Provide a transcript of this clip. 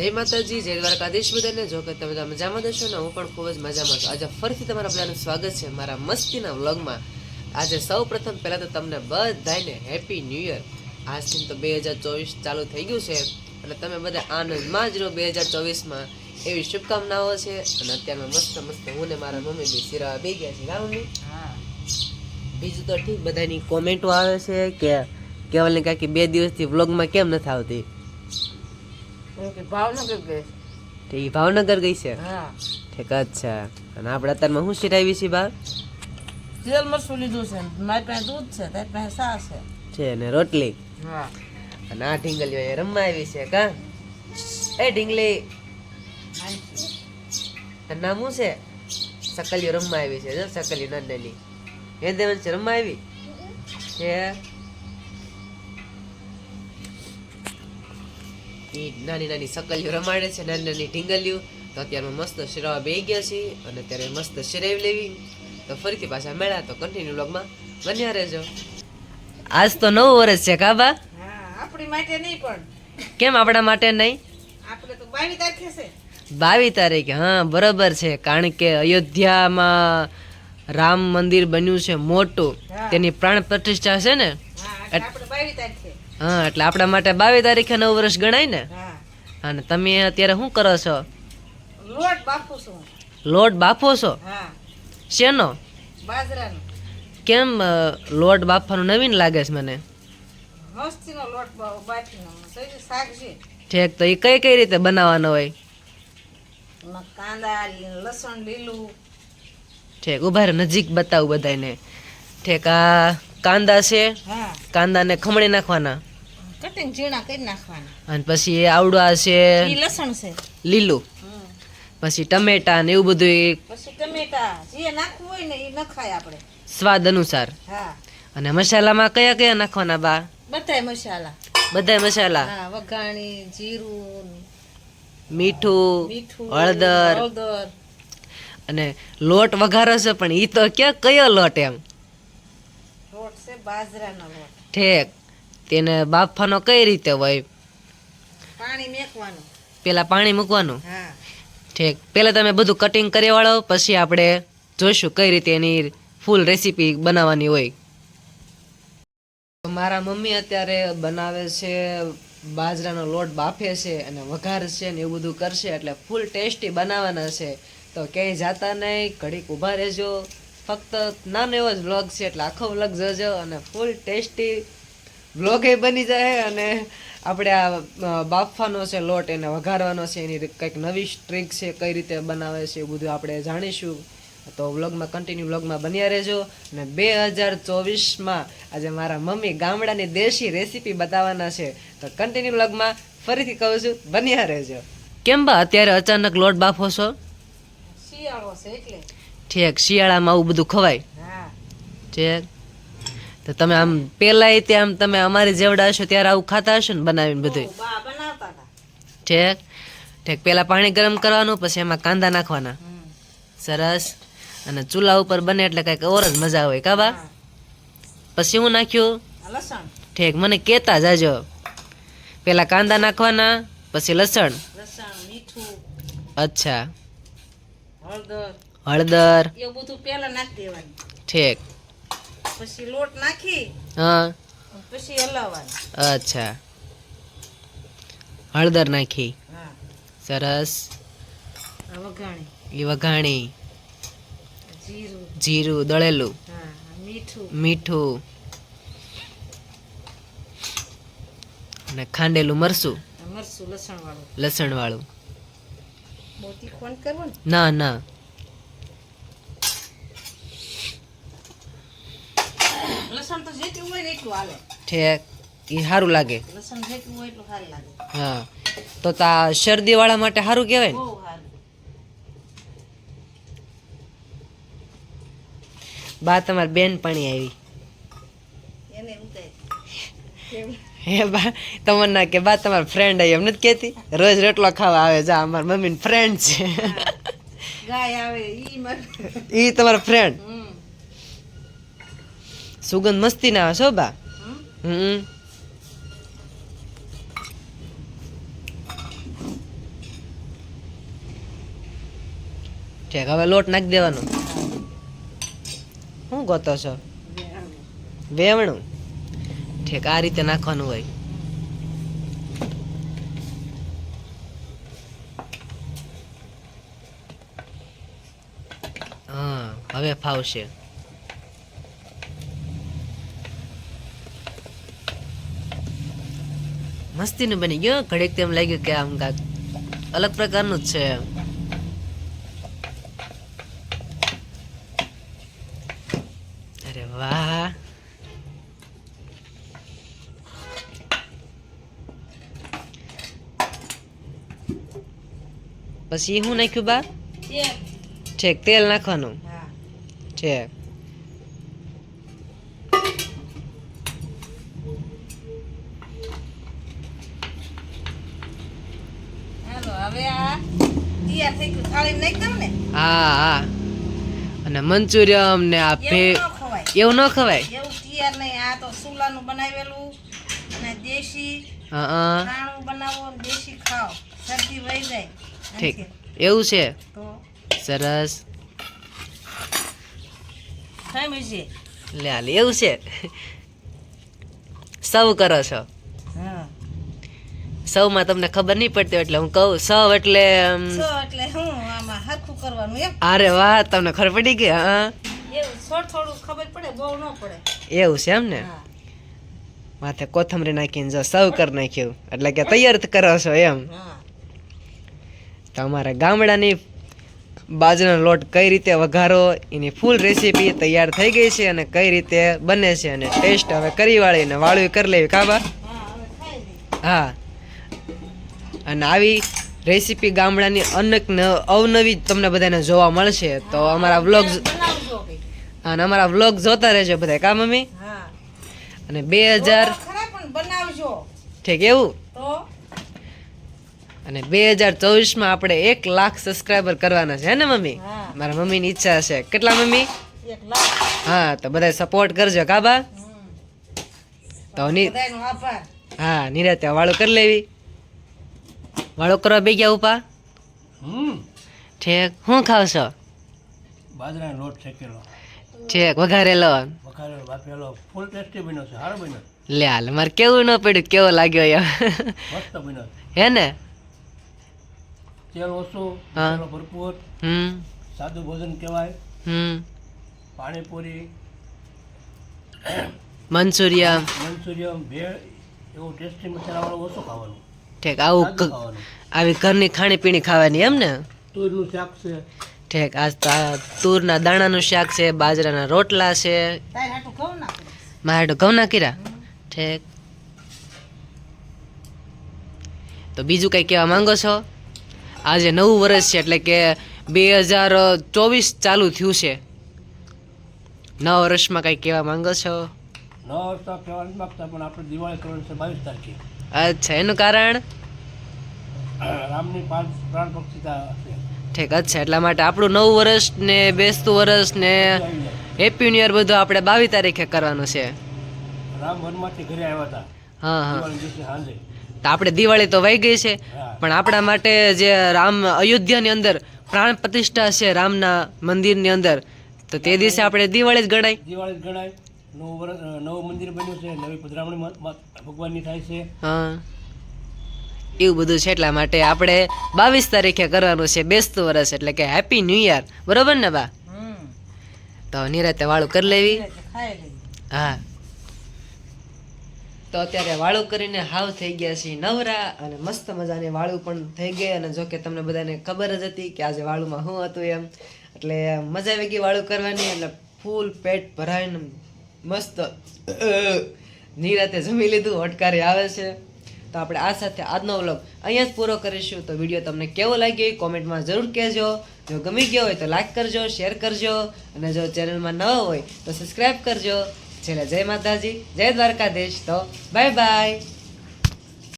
જય માતાજી જય દ્વારકાધીશ બધાને. જો કે તમે બધા મજામાં દશો ને હું પણ ખૂબ જ મજામાં છું. આજે ફરીથી તમારા બધાનું સ્વાગત છે મારા મસ્તીના વ્લોગમાં. આજે સૌ પ્રથમ પહેલાં તો તમને બધાને હેપી ન્યૂ યર આજથી તો બે હજાર ચોવીસ ચાલુ થઈ ગયું છે અને તમે બધા આનંદમાં જ રહો બે હજાર ચોવીસમાં. એવી શુભકામનાઓ છે અને અત્યારમાં મસ્ત મસ્ત હું ને મારા મમ્મી બી સિરાવા બે ગયા છે ના મમ્મી? બીજું તો ઠીક બધાની કોમેન્ટો આવે છે કે કેવલને કાંઈ બે દિવસથી વ્લોગમાં કેમ નથી આવતી? ભાવનગર ગઈ. તો ભાવનગર ગઈ છે? હા. ઠીક અચ્છા અને આપણે અત્યારમાં શું સિરાવી છે બા તેલ મરચું લીધું છે. મારી પાસે દૂધ છે તારી પાસે સા છે. છે ને રોટલી? હા. અને આ ઢીંગલીઓ એ રમવા આવી છે કા? એ ઢીંગલી. તારું નામ શું છે? સકલીઓ રમવા આવી છે જો સકલીઓ નાની એ દેવન છે રમવા આવી? છે ઈ નાની નાની સકલીઓ રમાડે છે નાની નાની ઢીંગલીઓ. તો અત્યારમાં મસ્ત શિરાવા બે ગયા છે અને ત્યારે મસ્ત શિરાવી લેવી. તો ફરીથી પાછા મેળા તો કન્ટિન્યુ બ્લોગમાં બન્યા રહેજો. આજ તો નવું વર્ષ છે કાબા આપણી માટે નહીં પણ. કેમ આપણા માટે નહીં? આપણે તો બાવીસ તારીખે છે. બાવીસ તારીખે હા બરોબર છે. કારણ કે અયોધ્યામાં રામ મંદિર બન્યું છે મોટું. તેની પ્રાણ પ્રતિષ્ઠા છે ને? આપણે તારીખે. હા એટલે આપણા માટે બાવીસ તારીખે નવ વર્ષ ગણાય ને? અને તમે અત્યારે શું કરો છો? લોટ બાફો છો. લોટ બાફો છો? શેનો? બાજરાનો. કેમ લોટ બાફવાનું નવીન લાગે છે મને? મસ્તીનો લોટ બાફીનો તો એ શાક છે. ઠીક તો એ કઈ કઈ રીતે બનાવવાનો હોય? કાંદા લસણ લીલું. ઠીક ઊભા નજીક બતાવું બધાને ઠીક આ કાંદા છે? કાંદાને ખમણી નાખવાના? કટિંગ ઝીણા કરી નાખવાના. અને પછી એ આવડા છે લસણ છે. લીલું. પછી ટમેટા ને એવું બધું પછી ટમેટા જે નાખવું હોય ને એ નખાય આપણે. સ્વાદ અનુસાર. હા. અને મસાલામાં કયા કયા નાખવાના બા? બધાય મસાલા. બધાય મસાલા. હા વઘાણી જીરું મીઠું મીઠું હળદર. હળદર. અને લોટ વઘારો છે પણ ઈ તો ક્યાં કયો લોટ એમ? લોટ છે બાજરાનો લોટ. ઠેક. તેને બાફવાનો કઈ રીતે હોય? પાણી મેકવાનું. પેલા પાણી મૂકવાનું? ઠીક. પેલા તમે બધું કટિંગ કરી વાળો પછી આપણે જોઈશું કઈ રીતે એની ફૂલ રેસીપી બનાવવાની હોય. મારા મમ્મી અત્યારે બનાવે છે બાજરાનો લોટ બાફે છે અને વઘાર છે ને એવું બધું કરશે એટલે ફૂલ ટેસ્ટી બનાવવાના છે. તો ક્યાંય જાતા નહીં ઘડીક ઊભા રહેજો. ફક્ત નાનો એવો જ વ્લોગ છે એટલે આખો વ્લોગ જોજો અને ફૂલ ટેસ્ટી વ્લોગે બની જાય અને આપણે આ બાફવાનો છે લોટ એને વઘારવાનો છે એની કંઈક નવી સ્ટ્રીક છે કઈ રીતે બનાવે છે એ બધું આપણે જાણીશું. તો વ્લોગમાં કન્ટિન્યુ વ્લોગમાં બન્યા રહેજો. અને બે હજાર ચોવીસમાં આજે મારા મમ્મી ગામડાની દેશી રેસીપી બતાવવાના છે. તો કન્ટિન્યુ વ્લોગમાં ફરીથી કહું છું બન્યા રહેજો. કેમ બા અત્યારે અચાનક લોટ બાફો છો? શિયાળો છે એટલે. ઠીક શિયાળામાં આવું બધું ખવાય? ઠીક. તો તમે આમ પેલા તે આમ તમે અમારી જેવડા હશો ત્યારે આવું ખાતા હશો ને બનાવીને બધું ઠેક. ઠેક પેલા પાણી ગરમ કરવાનું પછી એમાં કાંદા નાખવાના. સરસ. અને ચૂલા ઉપર બને એટલે કંઈક ઓર જ મજા હોય કાબા પછી હું નાખ્યું? ઠેક મને કેતા જાજો. પેલા કાંદા નાખવાના પછી લસણ. અચ્છા. હળદર. હળદર. ઠીક. પછી લોટ નાખી હા. પછી હલાવવાનું. અચ્છા. હળદર નાખી. હા. સરસ. વઘાણી. એ વઘાણી. જીરું. જીરું દળેલું. હા મીઠું. મીઠું. અને ખાંડેલું મરસું મરસું લસણ વાળું લસણ વાળું ને ના. લસણ તો જેટલું હોય ને એટલું હાલે. ઠેક એ સારું લાગે. લસણ જેટલું હોય એટલું સારું લાગે. હા. તો તા શરદી વાળા માટે સારું કહેવાય ને? બહુ સારું બા તમારી બેન પાણી આવી. એને હે બા તમને કે બા તમારા ફ્રેન્ડ આવી. એમ નથી કહેતી? રોજ રોટલો ખાવા આવે જા અમારા મમ્મીની ફ્રેન્ડ છે. ગાય આવે ઈ તમારા ફ્રેન્ડ સુગંધ મસ્તી ના હશો બા હમ. ઠેક, હવે લોટ નાખી દેવાનો. શું ગોતો છો? વેવણું. ઠેક, આ રીતે નાખવાનું હોય. હા, હવે ફાવશે. મસ્તીનું બની ગયો ઘડીક તેમ લાગ્યું કે આમ કાંક અલગ પ્રકારનું જ છે. અરે વાહ. પછી શું નાખ્યું બા? ઠેક તેલ નાખવાનું. હા. ઠીક હાલો હવે આ તૈયાર થઈ ગયું થાળી નાખી દઉં ને? હા હા. અને મંચુરિયમ ને આ ભે એવું ન ખવાય? એવું તૈયાર નહીં. આ તો સુલાનું બનાવેલું. અને દેશી હા હા. બનાવો દેશી ખાઓ. શરદી વહી જાય. ઠીક. એવું છે? સરસ. લે એવું છે? સૌ કરો છો. સૌમાં તમને ખબર નહીં પડતી એટલે હું કહું સૌ એટલે એટલે હું આમાં હરખું કરવાનું એમ. અરે વાહ તમને ખબર પડી ગઈ? હા. એવું થોડું થોડું ખબર પડે બહુ ન પડે. એવું છે એમ ને? માથે કોથમરી નાખીને જો સૌ કરી નાખ્યું. એટલે કે તૈયાર કરો છો એમ. તમારા ગામડાની બાજરાનો લોટ કઈ રીતે વઘારો એની ફૂલ રેસીપી તૈયાર થઈ ગઈ છે અને કઈ રીતે બને છે અને ટેસ્ટ હવે કરી વાળીને વાળવી કરી લેવી કાબા હા. અને આવી રેસીપી ગામડાની અનેક અવનવી તમને બધાને જોવા મળશે. તો અમારા વ્લોગ અને અમારા વ્લોગ જોતા રહેજો બધા કા મમ્મી? અને બે હજાર ઠીક એવું? અને બે હજાર ચોવીસમાં આપણે એક લાખ સબસ્ક્રાઈબર કરવાના છે ને મમ્મી? મારા મમ્મીની ઈચ્છા છે. કેટલા મમ્મી? હા તો બધા સપોર્ટ કરજો કાબા તો હા નિરાતે વાળું કરી લેવી. વાળો બે ગયા ઉપા? હમ. ઠેક. શું ખાવશો? બાજરાનો લોટ શેકેલો. ઠેક વઘારેલો. વઘારેલો બાફેલો. ફૂલ ટેસ્ટી બન્યો છે સારો બન્યો. લે હાલ મારે કેવું ન પડ્યું કેવો લાગ્યો એમ. મસ્ત બન્યો હે ને? તેલ ઓછું હા. ભરપૂર. હમ. સાદું ભોજન કહેવાય. હમ. પાણીપુરી. મંચુરિયમ મંચુરિયમ ભેળ એવું ટેસ્ટી મસાલાવાળું ઓછું ખાવાનું. ઠીક આવું આવી ઘરની ખાણીપીણી ખાવાની એમ ને? તુરનું શાક છે. ઠેક આજ તો તુરના દાણાનું શાક છે બાજરાના રોટલા છે. મારે તો ઘઉં નાખીરા? ઠીક. તો બીજું કંઈ કહેવા માંગો છો? આજે નવું વર્ષ છે એટલે કે બે હજાર ચોવીસ ચાલુ થયું છે. નવા વર્ષમાં કંઈ કહેવા માંગો છો? નવા વર્ષમાં કહેવા નથી માગતા પણ આપણે દિવાળી કરવાની છે બાવીસ તારીખે. અચ્છા એનું કારણ? રામની પ્રાણ પક્ષીતા ઠીક અચ્છા એટલા માટે આપણું નવું વર્ષ ને બેસતું વર્ષ ને હેપી ન્યુ યર બધું આપણે બાવીસ તારીખે કરવાનું છે. રામ વનમાંથી ઘરે આવ્યા હતા. હા હા. તો આપણે દિવાળી તો વહી ગઈ છે પણ આપણા માટે જે રામ અયોધ્યાની અંદર પ્રાણ પ્રતિષ્ઠા છે રામના મંદિરની અંદર તો તે દિવસે આપણે દિવાળી જ ગણાય. દિવાળી જ ગણાય. નવું વર્ષ નવું મંદિર બન્યું છે નવી પધરામણી મ- મ- ભગવાનની થાય છે. હા. એવું બધું છે એટલા માટે આપણે બાવીસ તારીખે કરવાનું છે બેસતું વર્ષ એટલે કે હેપી ન્યૂ યર બરોબર ને બા? તો નિરાતે વાળું કરી લેવી. હા. તો અત્યારે વાળું કરીને હાવ થઈ ગયા છે નવરા અને મસ્ત મજાની વાળું પણ થઈ ગઈ અને જો કે તમને બધાને ખબર જ હતી કે આજે વાળુમાં શું હતું એમ. એટલે મજા આવી ગઈ વાળું કરવાની એટલે ફૂલ પેટ ભરાઈને મસ્ત નિરાતે જમી લીધું અટકારી આવે છે. તો આપણે આ સાથે આજનો વ્લોગ અહીંયા જ પૂરો કરીશું. તો વીડિયો તમને કેવો લાગ્યો એ કોમેન્ટમાં જરૂર કહેજો. જો ગમી ગયો હોય તો લાઈક કરજો, શેર કરજો. અને જો ચેનલમાં નવા હોય તો સબસ્ક્રાઈબ કરજો. છેલ્લે જય માતાજી, જય દ્વારકાધીશ. તો બાય બાય.